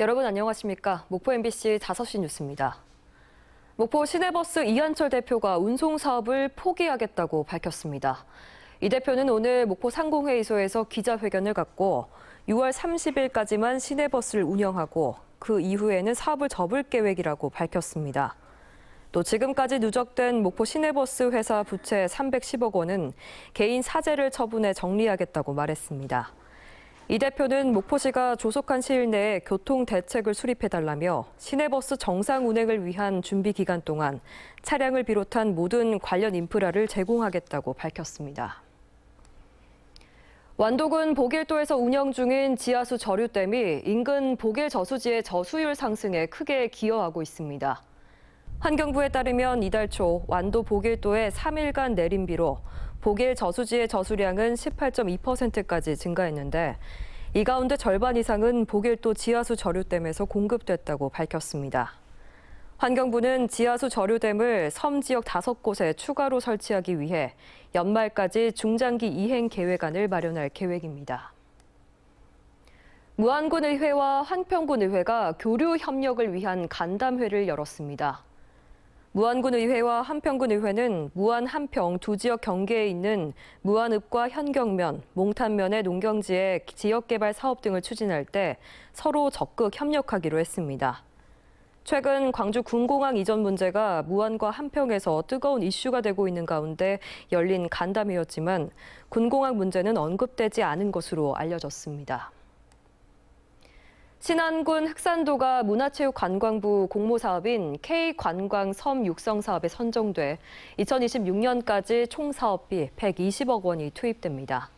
여러분 안녕하십니까? 목포 MBC 5시 뉴스입니다. 목포 시내버스 이한철 대표가 운송 사업을 포기하겠다고 밝혔습니다. 이 대표는 오늘 목포 상공회의소에서 기자회견을 갖고 6월 30일까지만 시내버스를 운영하고 그 이후에는 사업을 접을 계획이라고 밝혔습니다. 또 지금까지 누적된 목포 시내버스 회사 부채 310억 원은 개인 사재를 처분해 정리하겠다고 말했습니다. 이 대표는 목포시가 조속한 시일 내에 교통 대책을 수립해달라며 시내버스 정상 운행을 위한 준비 기간 동안 차량을 비롯한 모든 관련 인프라를 제공하겠다고 밝혔습니다. 완도군 보길도에서 운영 중인 지하수 저류댐이 인근 보길 저수지의 저수율 상승에 크게 기여하고 있습니다. 환경부에 따르면 이달 초 완도 보길도의 3일간 내림비로 보길 저수지의 저수량은 18.2%까지 증가했는데 이 가운데 절반 이상은 보길도 지하수 저류댐에서 공급됐다고 밝혔습니다. 환경부는 지하수 저류댐을 섬 지역 다섯 곳에 추가로 설치하기 위해 연말까지 중장기 이행 계획안을 마련할 계획입니다. 무안군의회와 한평군의회가 교류 협력을 위한 간담회를 열었습니다. 무안군의회와 한평군의회는 무안 한평 두 지역 경계에 있는 무안읍과 현경면, 몽탄면의 농경지의 지역개발 사업 등을 추진할 때 서로 적극 협력하기로 했습니다. 최근 광주 군공항 이전 문제가 무안과 한평에서 뜨거운 이슈가 되고 있는 가운데 열린 간담회였지만 군공항 문제는 언급되지 않은 것으로 알려졌습니다. 신안군 흑산도가 문화체육관광부 공모사업인 K관광 섬 육성 사업에 선정돼 2026년까지 총 사업비 120억 원이 투입됩니다.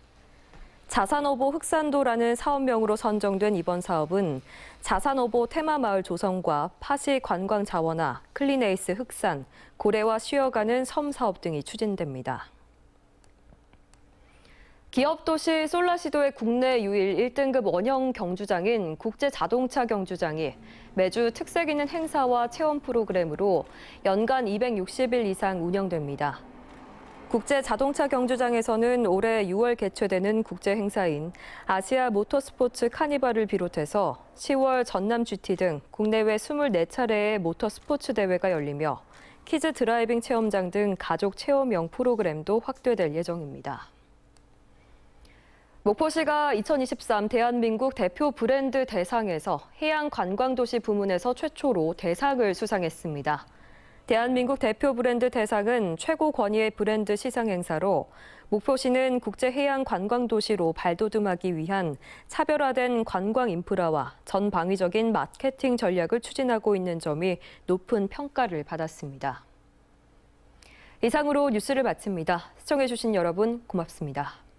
자산오보 흑산도라는 사업명으로 선정된 이번 사업은 자산오보 테마마을 조성과 파시 관광 자원화, 클린에이스 흑산, 고래와 쉬어가는 섬 사업 등이 추진됩니다. 기업도시 솔라시도의 국내 유일 1등급 원형 경주장인 국제자동차 경주장이 매주 특색 있는 행사와 체험 프로그램으로 연간 260일 이상 운영됩니다. 국제자동차 경주장에서는 올해 6월 개최되는 국제 행사인 아시아 모터스포츠 카니발을 비롯해서 10월 전남 GT 등 국내외 24차례의 모터스포츠 대회가 열리며 키즈 드라이빙 체험장 등 가족 체험형 프로그램도 확대될 예정입니다. 목포시가 2023 대한민국 대표 브랜드 대상에서 해양 관광도시 부문에서 최초로 대상을 수상했습니다. 대한민국 대표 브랜드 대상은 최고 권위의 브랜드 시상 행사로 목포시는 국제 해양 관광 도시로 발돋움하기 위한 차별화된 관광 인프라와 전방위적인 마케팅 전략을 추진하고 있는 점이 높은 평가를 받았습니다. 이상으로 뉴스를 마칩니다. 시청해주신 여러분 고맙습니다.